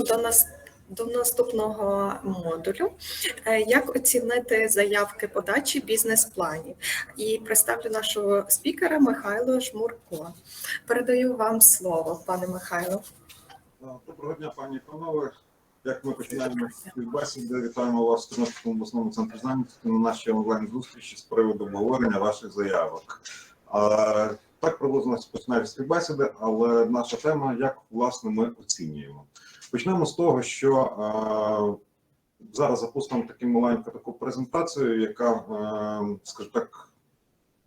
до нас. До наступного модулю, Е, як оцінити заявки подачі бізнес-планів. І представлю нашого спікера Михайло Жмурко. Передаю вам слово, пане Михайло. Доброго дня, пані і панове. Як ми починаємо співбесіди, вітаємо вас в Тернопільському обласному центрі зайнятості на нашій онлайн-зустрічі з приводу обговорення ваших заявок. Так приблизно починають співбесіди, але наша тема як власне ми оцінюємо. Почнемо з того, що а, зараз запустимо таку маленьку таку презентацію, яка, а, скажімо так,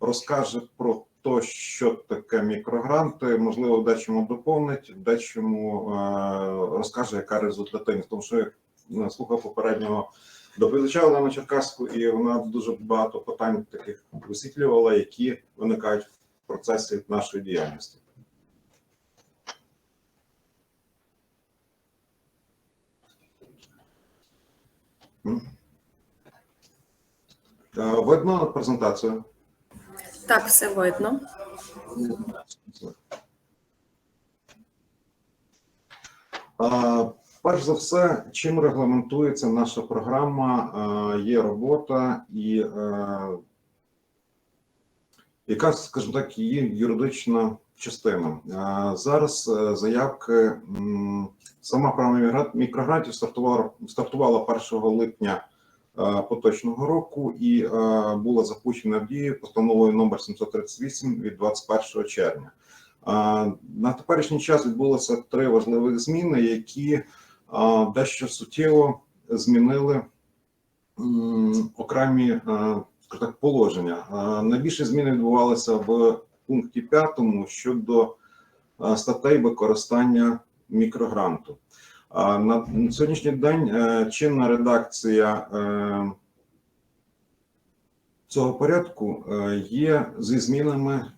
розкаже про те, що таке мікрогранти, можливо, дечому доповнить, дечому е, розкаже, яка результативність. Тому що я е, слухав попереднього доповідача Олену Черкаску, і вона дуже багато питань таких висвітлювала, які виникають в процесі нашої діяльності. Видно презентацію? Так, все видно. Перш за все, чим регламентується наша програма, є робота і е, яка, скажімо так, її юридична частина. Зараз е, заявки сама програма мікрогрантів стартувала стартувала 1 липня е, поточного року і е, була запущена в дію постановою номер 738 від 21 червня. А, На теперішній час відбулося три важливих зміни, які дещо суттєво змінили окремі так, положення. А, Найбільше зміни відбувалися в пункті 5 щодо статей використання мікрогранту. На сьогоднішній день е, чинна редакція е, цього порядку е, є зі змінами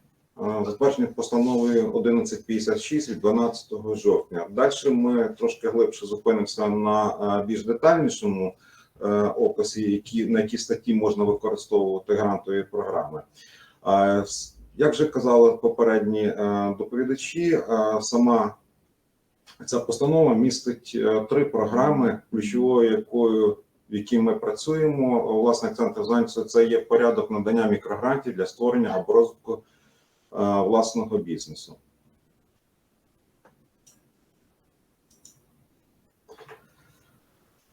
затверджених постановою 1156 від 12 жовтня. Далі ми трошки глибше зупинимося на більш детальнішому описі, які на які статті можна використовувати грантові програми. Як вже казали попередні доповідачі, сама ця постанова містить е, три програми, ключовою якою в якій ми працюємо. Власне, центр зайнятості це є порядок надання мікрогрантів для створення або розвитку е, власного бізнесу.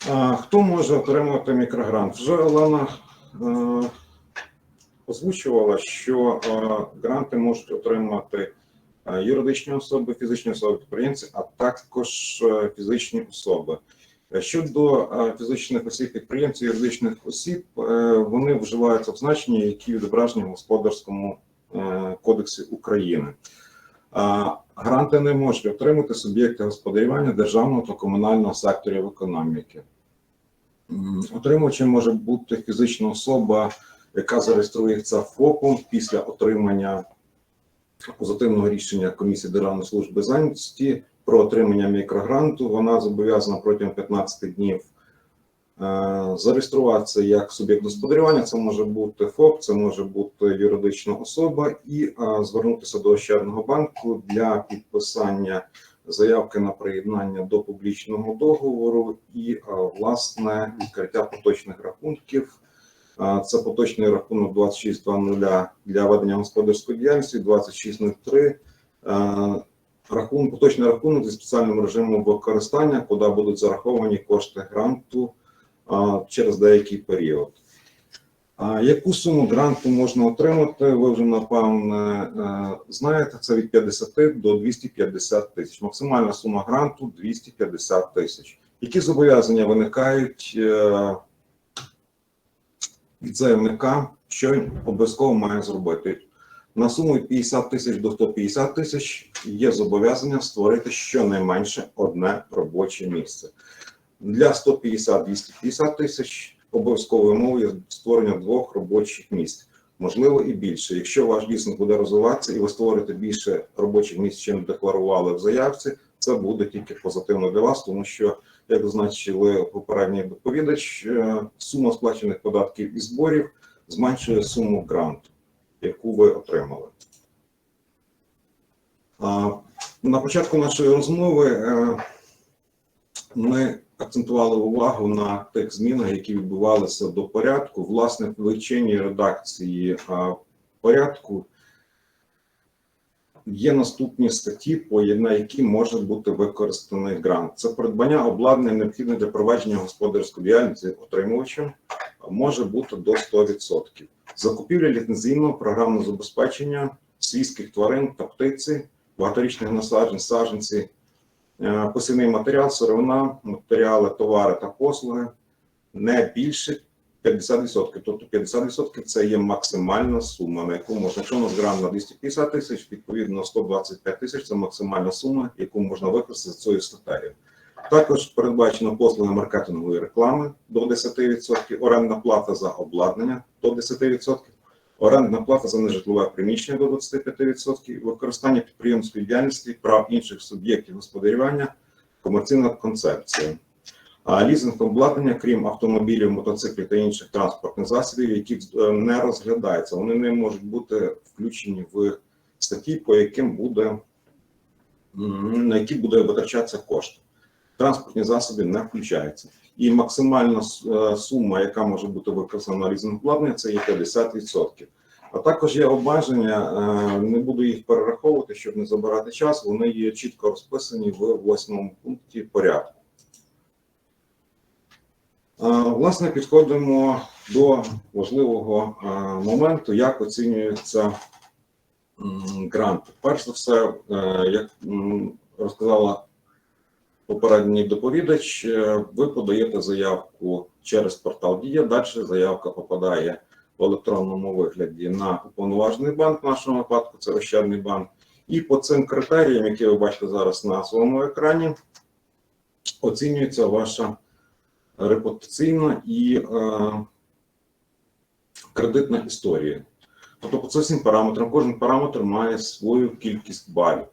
Е, Хто може отримувати мікрогрант? Вже Олена озвучувала, що гранти можуть отримати юридичні особи, фізичні особи підприємці, а також е, фізичні особи. Е, Щодо е, фізичних осіб підприємців, юридичних осіб, е, вони вживаються в значенні, які відображені в господарському е, кодексі України. Гранти не можуть отримати суб'єкти господарювання державного та комунального секторів економіки. Отримувачем може бути фізична особа, яка зареєструється ФОПом після отримання позитивного рішення комісії Державної служби зайнятості про отримання мікрогранту. Вона зобов'язана протягом 15 днів е, зареєструватися як суб'єкт господарювання. Це може бути ФОП, це може бути юридична особа, і е, звернутися до Ощадного банку для підписання заявки на приєднання до публічного договору і е, власне відкриття поточних рахунків. Це поточний рахунок 26.00 для ведення господарської діяльності, 26.03 е, рахунок, поточний рахунок зі спеціальним режимом використання, куди будуть зараховані кошти гранту через деякий період. Яку суму гранту можна отримати? Ви вже напевне е, знаєте. Це від 50 до 250 тисяч. Максимальна сума гранту 250 тисяч. Які зобов'язання виникають е, заявника, що він обов'язково має зробити? На суму 50 тисяч до 150 тисяч є зобов'язання створити щонайменше одне робоче місце. Для 150-250 тисяч обов'язковою мовою створення двох робочих місць, можливо і більше. Якщо ваш бізнес буде розвиватися і ви створите більше робочих місць, чим декларували в заявці, це буде тільки позитивно для вас, тому що, як зазначили попередній доповідач, е, сума сплачених податків і зборів зменшує суму гранту яку ви отримали. На початку нашої розмови е, ми акцентували увагу на тих змінах, які відбувалися до порядку. Власне, в вивченні редакції порядку є наступні статті, по на які може бути використаний грант. Це придбання обладнання необхідне для провадження господарської діяльності отримувачем може бути до 100%. Закупівля ліцензійного програмного забезпечення свійських тварин та птиці, багаторічних насаджень, саджанці, е, посівний матеріал, сировина, матеріали, товари та послуги не більше 50%. Тобто 50% це є максимальна сума, на яку можна, якщо у нас грант на 250 тисяч, відповідно 125 тисяч це максимальна сума, яку можна використати за цією статтею. Також передбачено послуги маркетингової реклами до 10%, орендна плата за обладнання до 10%, орендна плата за нежитлове приміщення до 25%, використання підприємської діяльності, прав інших суб'єктів господарювання, комерційна концепція. Лізинг обладнання, крім автомобілів, мотоциклів та інших транспортних засобів, які е, не розглядаються, вони не можуть бути включені в статті, по яким буде на які буде витрачатися кошти. Транспортні засоби не включаються. І максимальна е, сума, яка може бути використана на лізинг обладнання, це є 50%. А також є обмеження, е, не буду їх перераховувати, щоб не забирати час. Вони є чітко розписані в восьмому пункті порядку. Власне, підходимо до важливого моменту, як оцінюється м, грант. Перш за все, е, як розказала попередній доповідач, е, ви подаєте заявку через портал Дія. Далі заявка попадає в електронному вигляді на уповноважений банк, в нашому випадку це Ощадний банк. І по цим критеріям, які ви бачите зараз на своєму екрані, оцінюється ваша репутаційна і е, кредитна історія. Тобто, по цим параметрам, кожен параметр має свою кількість балів.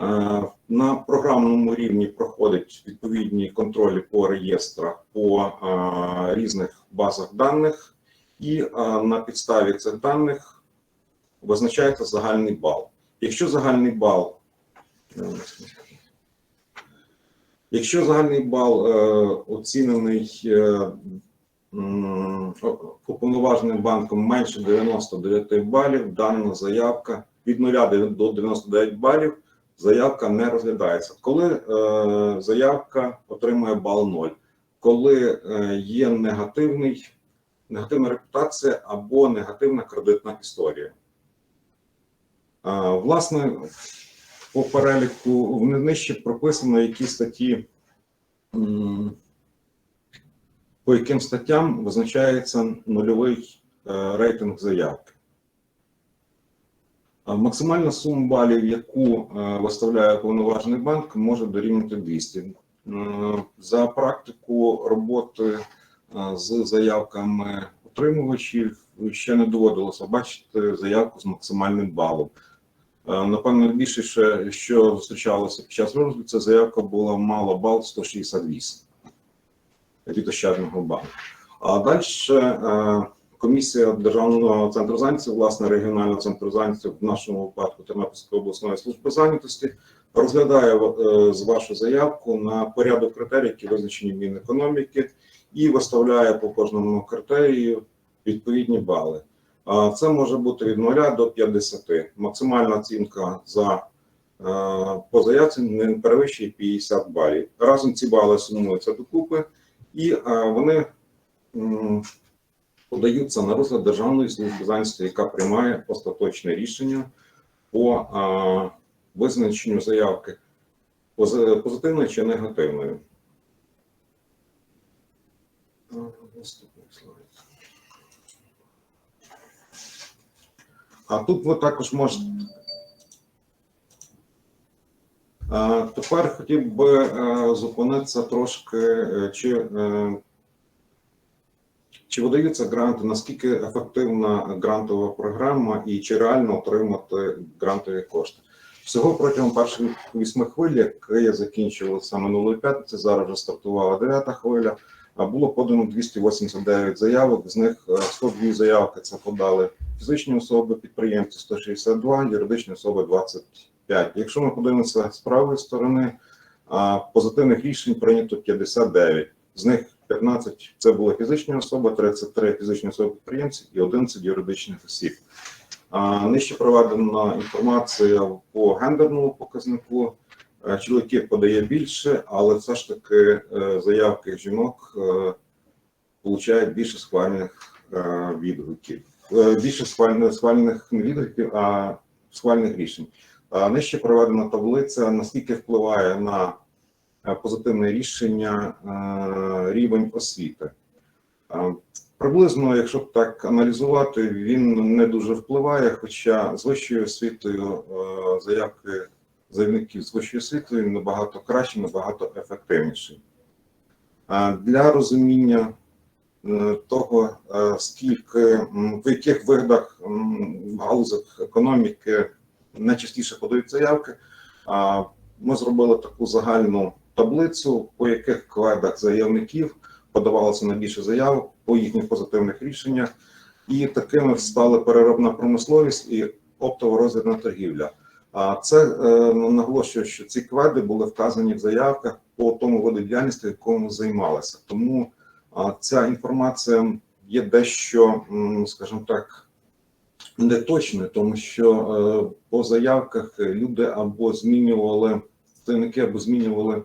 Е, На програмному рівні проходять відповідні контролі по реєстрах, по е, різних базах даних, і е, на підставі цих даних визначається загальний бал. Якщо загальний бал, е, якщо загальний бал е, оцінений е, уповноваженим банком менше 99 балів, дана заявка від 0 до 99 балів заявка не розглядається. Коли е, заявка отримує бал 0, коли є негативний, негативна репутація або негативна кредитна історія. Власне, по переліку в нижче прописано, які статті, по яким статтям визначається нульовий е, рейтинг заявки. Максимальна сума балів, яку е, виставляє повноважений банк, може дорівнювати 200. Е, За практику роботи е, з заявками отримувачів ще не доводилося бачити заявку з максимальним балом. Е, Напевно, більше, ще, що зустрічалося під час розгляду, це заявка була мала бал 168 від Ощадного банку. А далі е, комісія Державного центру зайнятості, власне, регіонального центру зайнятості, в нашому випадку Тернопільської обласної служби зайнятості, розглядає е, з вашу заявку на порядок критерій, які визначені в Мінекономіки, і виставляє по кожному критерію відповідні бали. Це може бути від 0 до 50. Максимальна оцінка за е, по заявці не перевищує 50 балів. Разом ці бали сумуються докупи, і е, вони подаються на розгляд Державної служби зайнятості, яка приймає остаточне рішення по е, визначенню заявки пози- позитивної чи негативної. А тут ви також можете. Тепер хотів би е, зупинитися трошки, е, чи, е, чи видаються гранти, наскільки ефективна грантова програма і чи реально отримати грантові кошти. Всього протягом перших вісьми хвиль, яка закінчилася минулої п'ятниці, зараз вже стартувала дев'ята хвиля. А було подано 289 заявок, з них е, 102 заявки це подали фізичні особи, підприємці 162, юридичні особи 25. Якщо ми подивимося з правої сторони, позитивних рішень прийнято 59. З них 15 це були фізичні особи, 33 фізичні особи підприємці і 11 юридичних осіб. Нижче проведена інформація по гендерному показнику. Е, Чоловіків подає більше, але все ж таки е, заявки жінок е, получають більше схвальних відгуків. Більше схвальних, схвальних не відгуків, а схвальних рішень. Нижче проведена таблиця, наскільки впливає на позитивне рішення рівень освіти. Приблизно, якщо так аналізувати, він не дуже впливає, хоча з вищою освітою заявки заявників з вищою освітою набагато краще, набагато ефективніші. Е, Для розуміння того, скільки в яких видах м, в галузях економіки найчастіше подають заявки, ми зробили таку загальну таблицю, по яких кведах заявників подавалося найбільше заявок по їхніх позитивних рішеннях, і такими стали переробна промисловість і оптово-розвідна торгівля. А це е, наголошую, що ці кведи були вказані в заявках по тому виду діяльності, якому займалися. Тому ця інформація є дещо, скажімо так, неточною, тому що е, по заявках люди або змінювали заявники або змінювали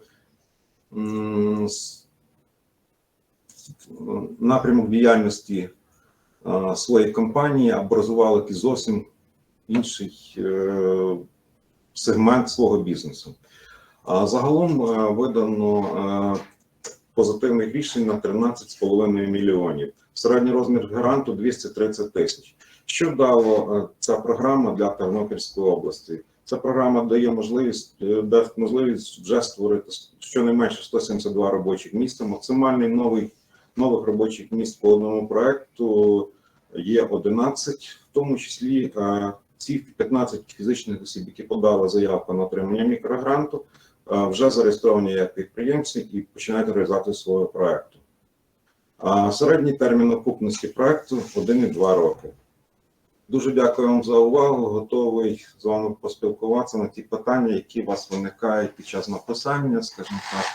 напрямок діяльності своєї компанії, або розвивали якийсь зовсім інший е, сегмент свого бізнесу. А загалом е, видано е, позитивних рішень на 13,5 мільйонів. Середній розмір гранту 230 тисяч. Що дало е, ця програма для Тернопільської області? Ця програма дає можливість дає можливість вже створити щонайменше 172 робочих місця. Максимальний новий нових робочих місць по одному проекту є 11, в тому числі ці 15 фізичних осіб, які подали заявку на отримання мікрогранту, е, вже зареєстровані як підприємці і починають реалізацію свого проекту. А середній термін окупності проекту 1,2 роки. Дуже дякую вам за увагу. Готовий з вами поспілкуватися на ті питання, які у вас виникають під час написання, скажімо так,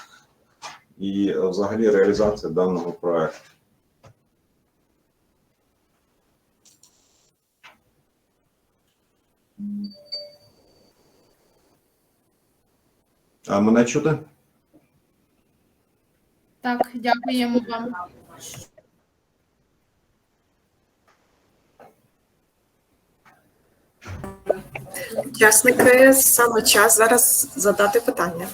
і е, взагалі реалізація даного проекту. А мене чути? Так, дякуємо вам. Учасники саме час зараз задати питання.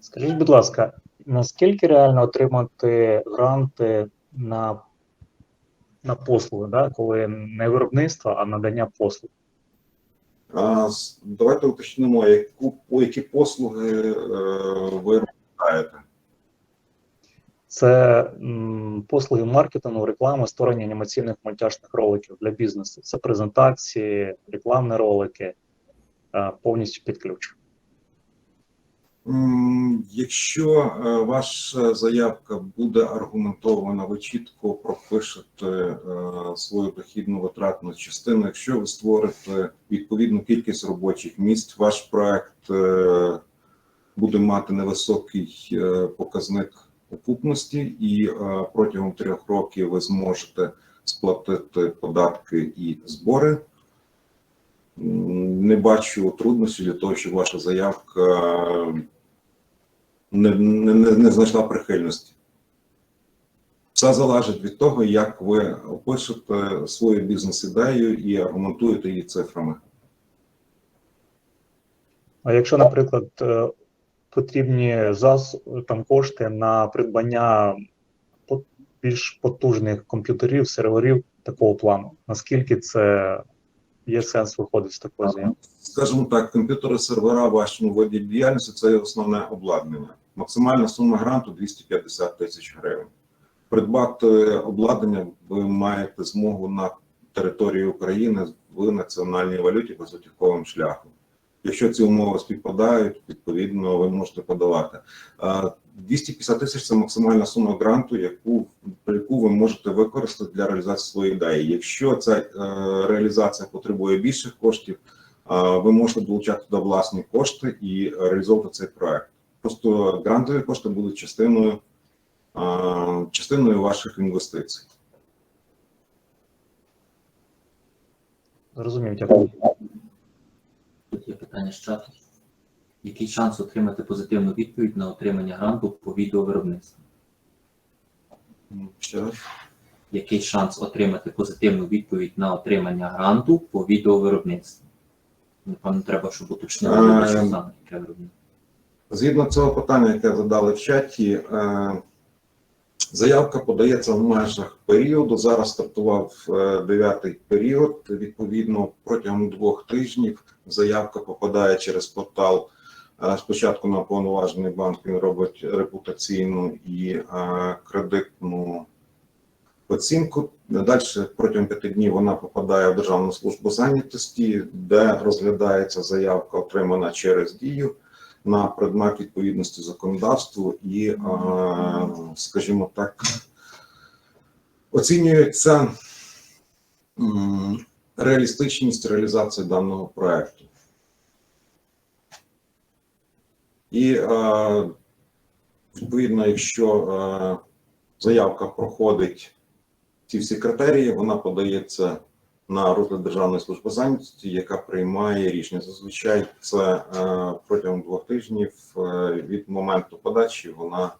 Скажіть, будь ласка, наскільки реально отримати гранти на, на послуги, да? коли не виробництво, а надання послуг? А, давайте уточнимо, яку, які послуги е, ви розглядаєте. Це послуги маркетингу, реклами, створення анімаційних монтажних роликів для бізнесу. Це презентації, рекламні ролики, е, повністю під ключ. Якщо е, ваша заявка буде аргументована, ви чітко пропишете е, свою дохідну витратну частину. Якщо ви створите відповідну кількість робочих місць, ваш проект е, буде мати невисокий показник окупності, і протягом трьох років ви зможете сплатити податки і збори. Не бачу трудності для того, щоб ваша заявка не, не, не знайшла прихильності. Все залежить від того, як ви опишете свою бізнес-ідею і аргументуєте її цифрами. А якщо, наприклад, е, потрібні зас... там кошти на придбання більш потужних комп'ютерів, серверів такого плану, наскільки це є сенс виходити з такої заяви? Скажімо так, комп'ютери сервера в вашому виді діяльності це є основне обладнання. Максимальна сума гранту 250 тисяч гривень. Придбати обладнання ви маєте змогу на території України в національній валюті безготівковим шляхом. Якщо ці умови співпадають, відповідно ви можете подавати. 250 тисяч це максимальна сума гранту, яку яку ви можете використати для реалізації своєї ідеї. Якщо ця е, реалізація потребує більших коштів, ви можете долучати до власні кошти і реалізовувати цей проект. Просто грантові кошти будуть частиною, частиною ваших інвестицій. Зрозумів, дякую. Тут є питання з чату. Який шанс отримати позитивну відповідь на отримання гранту по відеовиробництву? Ще раз. Який шанс отримати позитивну відповідь на отримання гранту по відеовиробництву? Напевно, треба, щоб уточнили, що Ем. саме яке виробництво. Згідно цього питання, яке задали в чаті, е, заявка подається в межах періоду. Зараз стартував е, дев'ятий період. Відповідно, протягом двох тижнів заявка попадає через портал. Е, Спочатку на повноважений банк він робить репутаційну і кредитну оцінку. Далі протягом п'яти днів вона попадає в Державну службу зайнятості, де розглядається заявка, отримана через дію на предмет відповідності законодавству і, е, скажімо так, оцінюється реалістичність реалізації даного проекту. І е, відповідно, якщо е, заявка проходить ці всі критерії, вона подається на розгляд Державної служби зайнятості, яка приймає рішення. Зазвичай це е, протягом двох тижнів е, від моменту подачі вона е,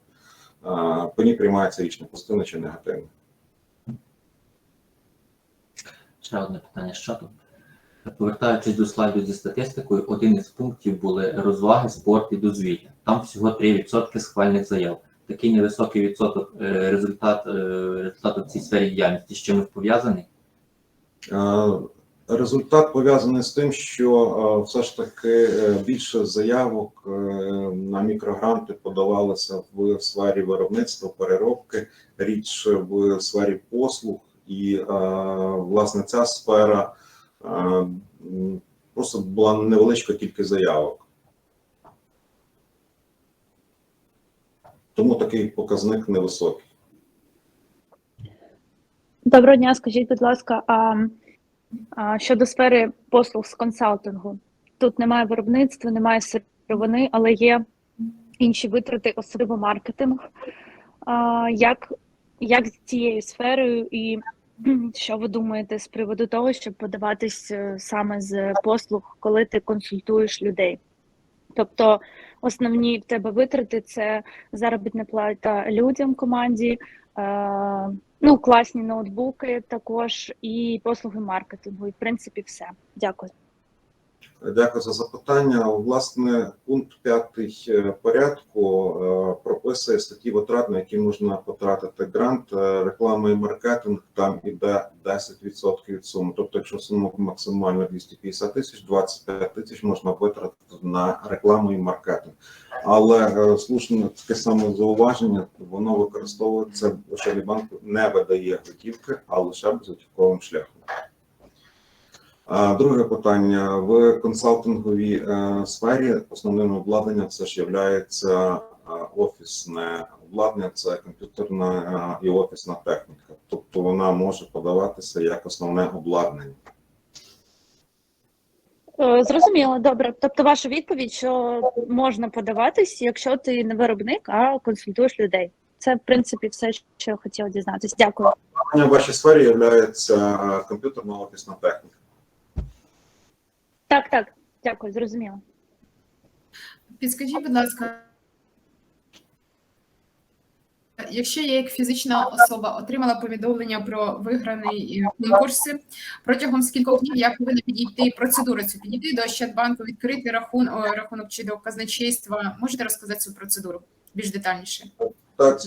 по ній приймається рішення позитивне чи негативне. Ще одне питання з чату. Повертаючись до слайду зі статистикою, один із пунктів були розваги, спорт і дозвілля. Там всього 3% схвальних заяв. Такий невисокий відсоток результат, результат у цій сфері діяльності з чимось пов'язаний. Е, Результат пов'язаний з тим, що е, все ж таки е, більше заявок на мікрогранти подавалося в сфері виробництва, переробки, рідше в сфері послуг, і власне ця сфера просто була невеличка кількість заявок. Тому такий показник невисокий. Доброго дня, скажіть, будь ласка, а, а щодо сфери послуг з консалтингу, тут немає виробництва, немає сировини, але є інші витрати, особливо маркетинг. А, як, як з цією сферою, і що ви думаєте з приводу того, щоб подаватись е, саме з послуг, коли ти консультуєш людей? Тобто основні в тебе витрати це заробітна плата людям команді. Ну, класні ноутбуки також і послуги маркетингу. І в принципі все. Дякую. Дякую за запитання. Власне, пункт п'ятий е, порядку е, прописує статті витрат, на які можна потратити грант, Е, реклама і маркетинг. Там іде 10% від суми. Тобто, якщо сума максимально 250 тисяч, 25 тисяч можна витратити на рекламу і маркетинг. Але слушне таке саме зауваження, воно використовується, Ощадний банк не видає готівки, а лише безготівковим шляхом. Друге питання в консалтинговій е, сфері основним обладнанням це ж є офісне обладнання, це комп'ютерна е, і офісна техніка. Тобто вона може подаватися як основне обладнання. Е, Зрозуміло, добре. Тобто, ваша відповідь, що можна подаватись, якщо ти не виробник, а консультуєш людей. Це в принципі все, що я хотіла дізнатися. Дякую. В вашій сфері є комп'ютерна офісна техніка. Так, так, дякую, зрозуміло. Підскажіть, будь ласка, якщо я як фізична особа отримала повідомлення про виграний е, конкурс, протягом скількох днів я повинна підійти процедуру цю підійти до Ощадбанку, відкрити рахун, о, рахунок чи до казначейства. Можете розказати цю процедуру більш детальніше? Так.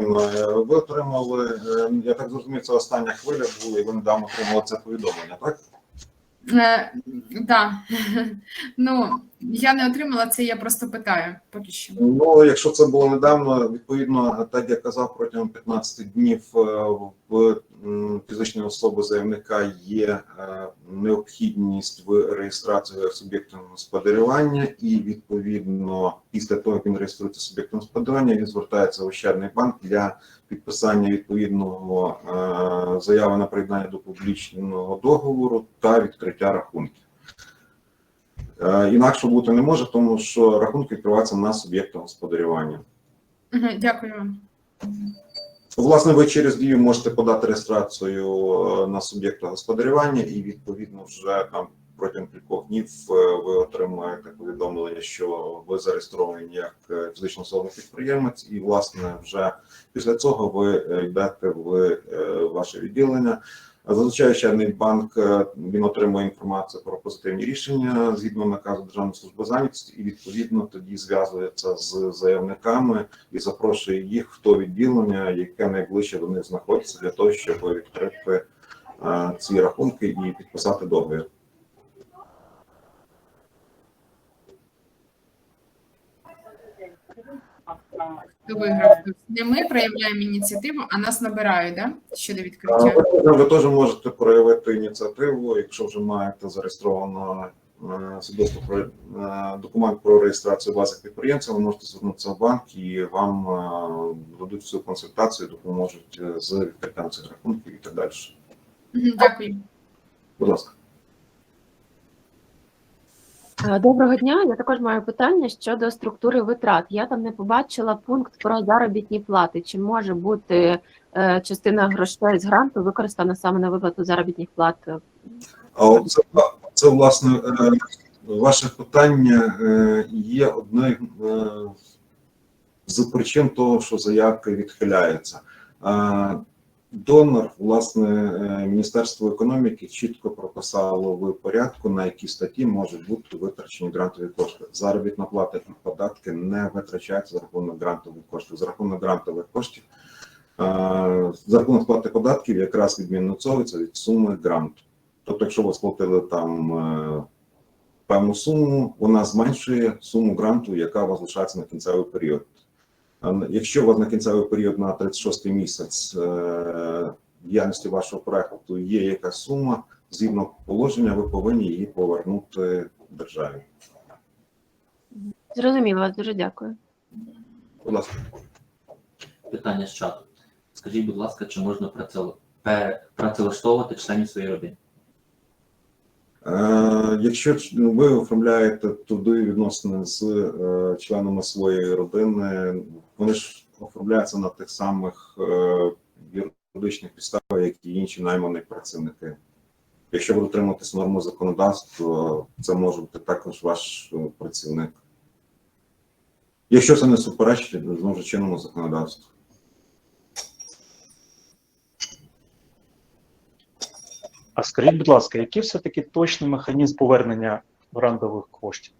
Е, Ви отримали, е, я так зрозумів, це остання хвиля була, і ви недавно отримали це повідомлення, так? Е, да. Ну, я не отримала це, я просто питаю поки що. Ну, якщо це було недавно, відповідно, так я казав, протягом 15 днів е, в фізичної особи заявника є е, необхідність в реєстрації суб'єктом господарювання, і відповідно після того, як він реєструється суб'єктом господарювання, він звертається в Ощадний банк для підписання відповідного е, заяви на приєднання до публічного договору та відкриття рахунків. Е, Інакше бути не може, тому що рахунки відкриваються на суб'єкта господарювання. Дякую вам. Власне, ви через дію можете подати реєстрацію е, на суб'єкта господарювання, і відповідно вже там протягом кількох днів е, ви отримаєте повідомлення, що ви зареєстровані як е, фізична підприємець, і власне вже після цього ви е, йдете в ваше відділення. Зазвичай Ощадний банк він отримує інформацію про позитивні рішення згідно наказу Державної служби зайнятості, і відповідно тоді зв'язується з заявниками і запрошує їх в то відділення, яке найближче до них знаходиться, для того, щоб відкрити ці рахунки і підписати договір. Хто виграв? Не ми проявляємо ініціативу, а нас набирають, да? Щодо відкриття. Ви, ви теж можете проявити ініціативу, якщо вже маєте зареєстровано е, свідоцтво про е, документ про реєстрацію бази підприємця, ви можете звернутися в банк і вам е, дадуть всю консультацію, допоможуть з відкриттям цих рахунків і так далі. Дякую. Будь ласка. Е, Доброго дня. Я також маю питання щодо структури витрат. Я там не побачила пункт про заробітні плати. Чи може бути е, частина грошей з гранту використана саме на виплату заробітних плат? От це, це власне е, ваше питання є одним з причин того, що заявка відхиляється. Донор, власне, е, Міністерство економіки чітко прописало в порядку, на які статті можуть бути витрачені грантові кошти. Заробітна плата і податки не витрачаються за рахунок грантових коштів. За рахунок грантових коштів е, за рахунок сплати податків якраз відмінуцовується від суми гранту. Тобто, якщо ви сплатили там е, певну суму, вона зменшує суму гранту, яка вас на кінцевий період. Н- Якщо у вас на кінцевий період на 36 місяць е, діяльності вашого проекту є якась сума, згідно положення, ви повинні її повернути державі. Зрозуміло вас, дуже дякую. Будь ласка. Питання з чату. Скажіть, будь ласка, чи можна працевлаштовувати членів своєї родини? Е, Якщо ну, ви оформляєте туди відносини з е, членами своєї родини, вони ж оформляються на тих самих е, юридичних підставах, як і інші наймані працівники. Якщо ви дотримуєтесь норму законодавства, це може бути також ваш працівник. Якщо це не суперечить знову ж чинному законодавству. А скажіть, будь ласка, який все-таки точний механізм повернення грантових коштів?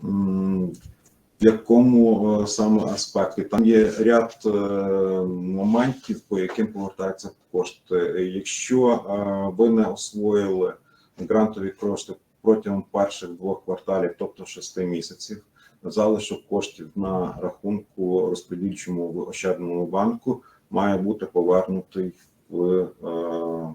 В якому е, саме аспекті? Там є ряд е, моментів, по яким повертаються кошти. Якщо е, ви не освоїли грантові кошти протягом перших двох кварталів, тобто шести місяців, залишок коштів на рахунку розподільчому в Ощадному банку має бути повернутий в е,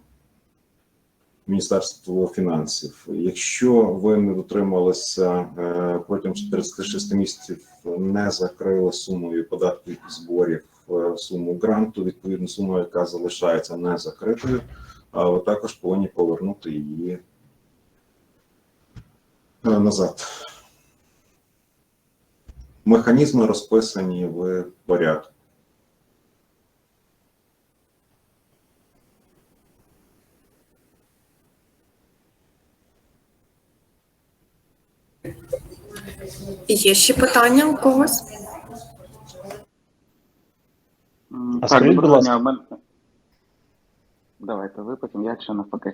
Міністерство фінансів. Якщо ви не дотрималися е, протягом 36 місяців, не закрили сумою податків і зборів е, суму гранту, відповідно сума, яка залишається не закритою, а ви також повинні повернути її назад. Механізми розписані в порядку. Є ще питання у когось? А скажіть, будь ласка. мене- Давайте ви потім, я ще навпаки.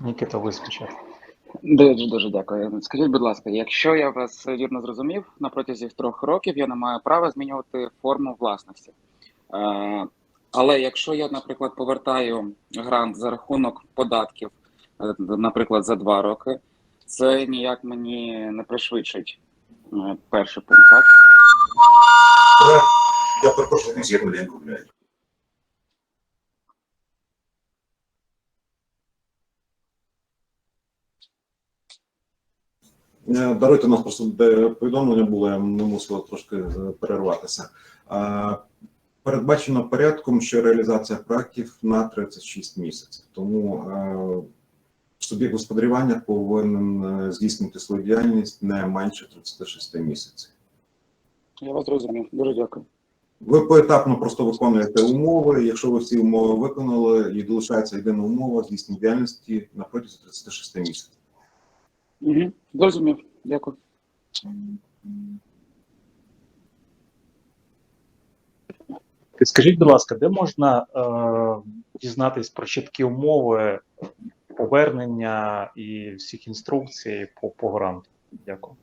Нікіта, ви спочатку. Дуже дуже дякую. Скажіть, будь ласка, якщо я вас вірно зрозумів, на протязі трьох років я не маю права змінювати форму власності. Е, але якщо я, наприклад, повертаю грант за рахунок податків, е, наприклад, за два роки, це ніяк мені не пришвидшить е, перший пункт, так? Я перепрошую, не з'єднання я купляю. Е, Даруйте нас просто повідомлення було, я ми мусили трошки е, перерватися. Е, Передбачено порядком, що реалізація проєктів на 36 місяців. Тому е, суб'єкт господарювання повинен е, здійснити свою діяльність не менше 36 місяців. Я вас зрозумів. Дуже дякую. Ви поетапно просто виконуєте умови. Якщо ви всі умови виконали, і долишається єдина умова здійснення діяльності на протязі 36 місяців. Угу. Зрозумів. Дякую. Скажіть, будь ласка, де можна е, дізнатись про чіткі умови повернення і всіх інструкцій по, по гранту? Дякую.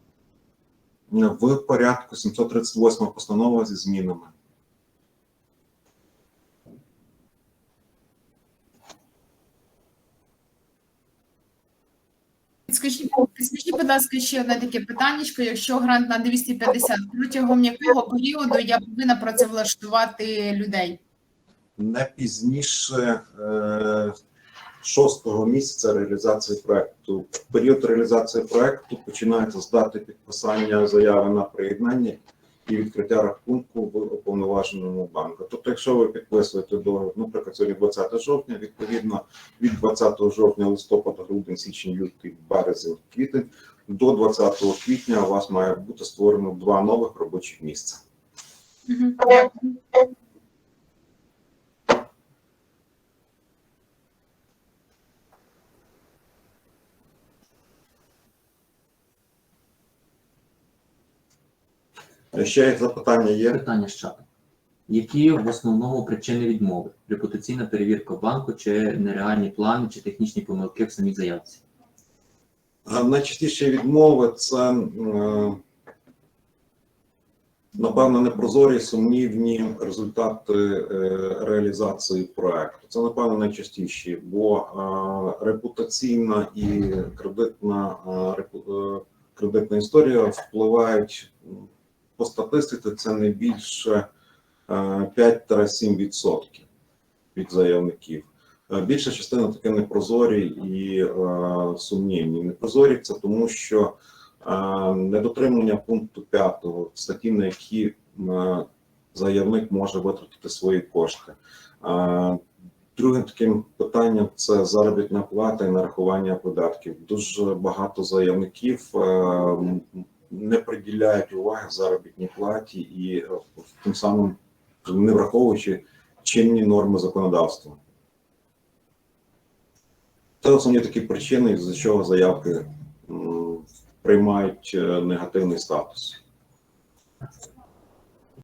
В порядку 738 постанова зі змінами. Скажіть, скажіть, будь ласка, ще одне таке питання. Якщо грант на 250, протягом якого періоду я повинна працевлаштувати людей? не пізніше е, шостого місяця реалізації проекту. Період реалізації проекту починається з дати підписання заяви на приєднання і відкриття рахунку в уповноваженому банку. Тобто, якщо ви підписуєте до, наприклад, сьогодні 20 жовтня, відповідно від 20 жовтня, листопада, грудень, січень, лютий, березень, квітень до 20 квітня у вас має бути створено два нових робочих місця. Дякую. Ще запитання є? Питання з чату. Які в основному причини відмови? Репутаційна перевірка банку, чи нереальні плани, чи технічні помилки в самій заявці? Найчастіші відмови це е, напевно непрозорі, сумнівні результати е, реалізації проекту. Це напевно найчастіші, бо е, репутаційна і кредитна е, е, кредитна історія впливають по статистиці. Це не більше е, 5-7% від заявників. Е, Більша частина таки непрозорі і е, сумнівні. Непрозорі це тому, що е, недотримання пункту 5 статті, на які е, заявник може витратити свої кошти. Е, Другим таким питанням це заробітна плата і нарахування податків. Дуже багато заявників е, не приділяють уваги заробітній платі і е, тим самим не враховуючи чинні норми законодавства. Це основні такі причини, з чого заявки приймають е, негативний статус.